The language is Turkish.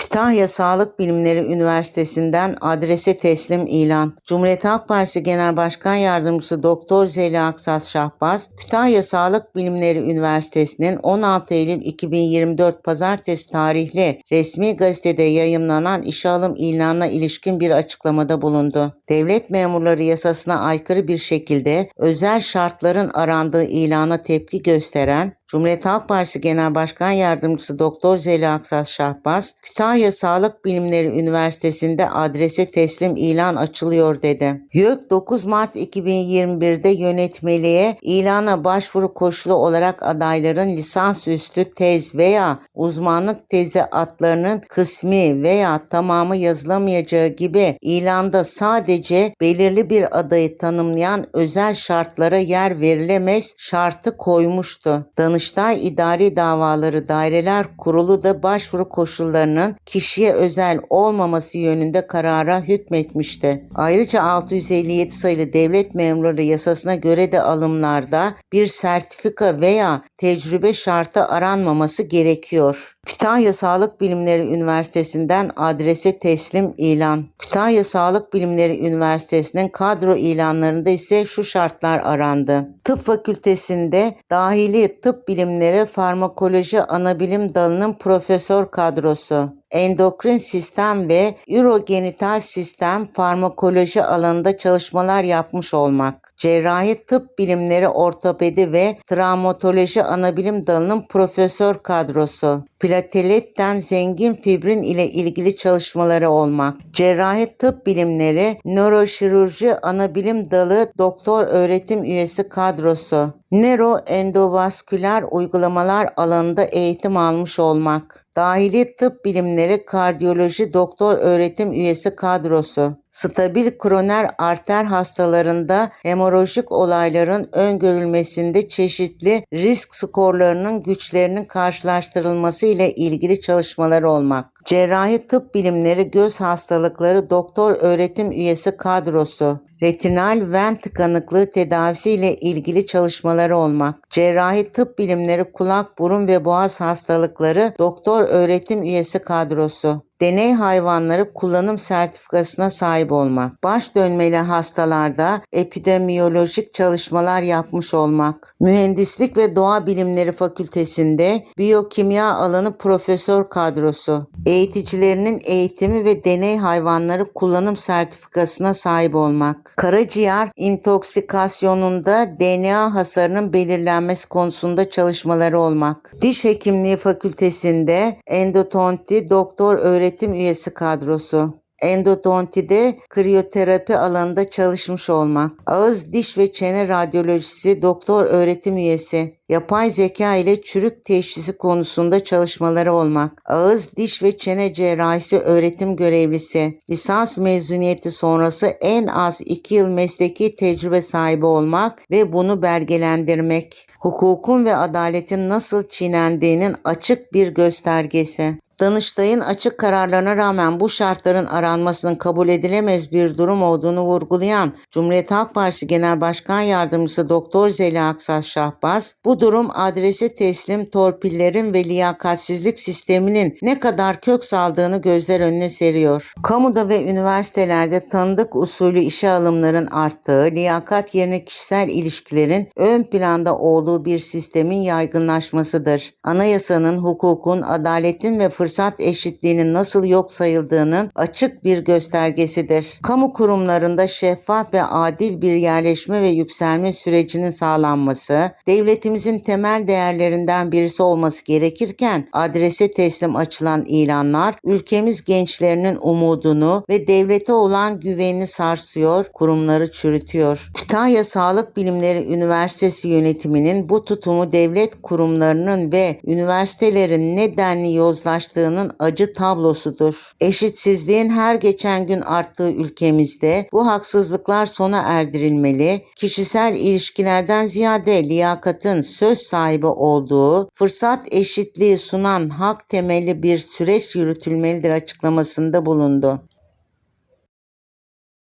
Kütahya Sağlık Bilimleri Üniversitesi'nden adrese teslim ilan. Cumhuriyet Halk Partisi Genel Başkan Yardımcısı Doktor Zeli Aksas Şahbaz, Kütahya Sağlık Bilimleri Üniversitesi'nin 16 Eylül 2024 Pazartesi tarihli resmi gazetede yayımlanan işe alım ilanına ilişkin bir açıklamada bulundu. Devlet memurları yasasına aykırı bir şekilde özel şartların arandığı ilana tepki gösteren Cumhuriyet Halk Partisi Genel Başkan Yardımcısı Doktor Zeli Aksas Şahbaz, Kütahya Sağlık Bilimleri Üniversitesi'nde adrese teslim ilan açılıyor dedi. YÖK 9 Mart 2021'de yönetmeliğe ilana başvuru koşulu olarak adayların lisansüstü tez veya uzmanlık tezi adlarının kısmi veya tamamı yazılamayacağı gibi ilanda sadece belirli bir adayı tanımlayan özel şartlara yer verilemez şartı koymuştu. Danıştay İdari Davaları Daireler Kurulu da başvuru koşullarının kişiye özel olmaması yönünde karara hükmetmişti. Ayrıca 657 sayılı devlet memurları yasasına göre de alımlarda bir sertifika veya tecrübe şartı aranmaması gerekiyor. Kütahya Sağlık Bilimleri Üniversitesi'nden adrese teslim ilan. Kütahya Sağlık Bilimleri Üniversitesi'nin kadro ilanlarında ise şu şartlar arandı. Tıp Fakültesinde dahili tıp bilimleri farmakoloji anabilim dalının profesör kadrosu endokrin sistem ve ürogenital sistem farmakoloji alanında çalışmalar yapmış olmak. Cerrahi tıp bilimleri ortopedi ve travmatoloji anabilim dalının profesör kadrosu. Plateletten zengin fibrin ile ilgili çalışmaları olmak. Cerrahi tıp bilimleri nöroşirurji anabilim dalı doktor öğretim üyesi kadrosu. Nöroendovasküler uygulamalar alanında eğitim almış olmak. Dahili tıp bilimleri kardiyoloji doktor öğretim üyesi kadrosu. Stabil kroner arter hastalarında hemorajik olayların öngörülmesinde çeşitli risk skorlarının güçlerinin karşılaştırılması ile ilgili çalışmalar olmak. Cerrahi tıp bilimleri göz hastalıkları doktor öğretim üyesi kadrosu retinal ven tıkanıklığı tedavisi ile ilgili çalışmaları olmak, cerrahi tıp bilimleri kulak, burun ve boğaz hastalıkları doktor öğretim üyesi kadrosu, deney hayvanları kullanım sertifikasına sahip olmak, baş dönmeli hastalarda epidemiyolojik çalışmalar yapmış olmak, mühendislik ve doğa bilimleri fakültesinde biyokimya alanı profesör kadrosu, eğiticilerinin eğitimi ve deney hayvanları kullanım sertifikasına sahip olmak, karaciğer intoksikasyonunda DNA hasarının belirlenmesi konusunda çalışmaları olmak, diş hekimliği fakültesinde endodonti doktor öğretim öğretim üyesi kadrosu. Endodontide kriyoterapi alanında çalışmış olmak. Ağız, diş ve çene radyolojisi doktor öğretim üyesi. Yapay zeka ile çürük teşhisi konusunda çalışmaları olmak. Ağız, diş ve çene cerrahisi öğretim görevlisi. Lisans mezuniyeti sonrası en az 2 yıl mesleki tecrübe sahibi olmak ve bunu belgelendirmek. Hukukun ve adaletin nasıl çiğnendiğinin açık bir göstergesi. Danıştay'ın açık kararlarına rağmen bu şartların aranmasının kabul edilemez bir durum olduğunu vurgulayan Cumhuriyet Halk Partisi Genel Başkan Yardımcısı Doktor Zeli Aksas Şahbaz, bu durum adresi teslim torpillerin ve liyakatsizlik sisteminin ne kadar kök saldığını gözler önüne seriyor. Kamuda ve üniversitelerde tanıdık usulü işe alımların arttığı, liyakat yerine kişisel ilişkilerin ön planda olduğu bir sistemin yaygınlaşmasıdır. Anayasanın, hukukun, adaletin ve fırsatın fırsat eşitliğinin nasıl yok sayıldığının açık bir göstergesidir. Kamu kurumlarında şeffaf ve adil bir yerleşme ve yükselme sürecinin sağlanması, devletimizin temel değerlerinden birisi olması gerekirken adrese teslim açılan ilanlar ülkemiz gençlerinin umudunu ve devlete olan güvenini sarsıyor, kurumları çürütüyor. Kütahya Sağlık Bilimleri Üniversitesi yönetiminin bu tutumu devlet kurumlarının ve üniversitelerin nedenli yozlaştığı yaptığının acı tablosudur. Eşitsizliğin her geçen gün arttığı ülkemizde bu haksızlıklar sona erdirilmeli, kişisel ilişkilerden ziyade liyakatın söz sahibi olduğu, fırsat eşitliği sunan hak temelli bir süreç yürütülmelidir açıklamasında bulundu.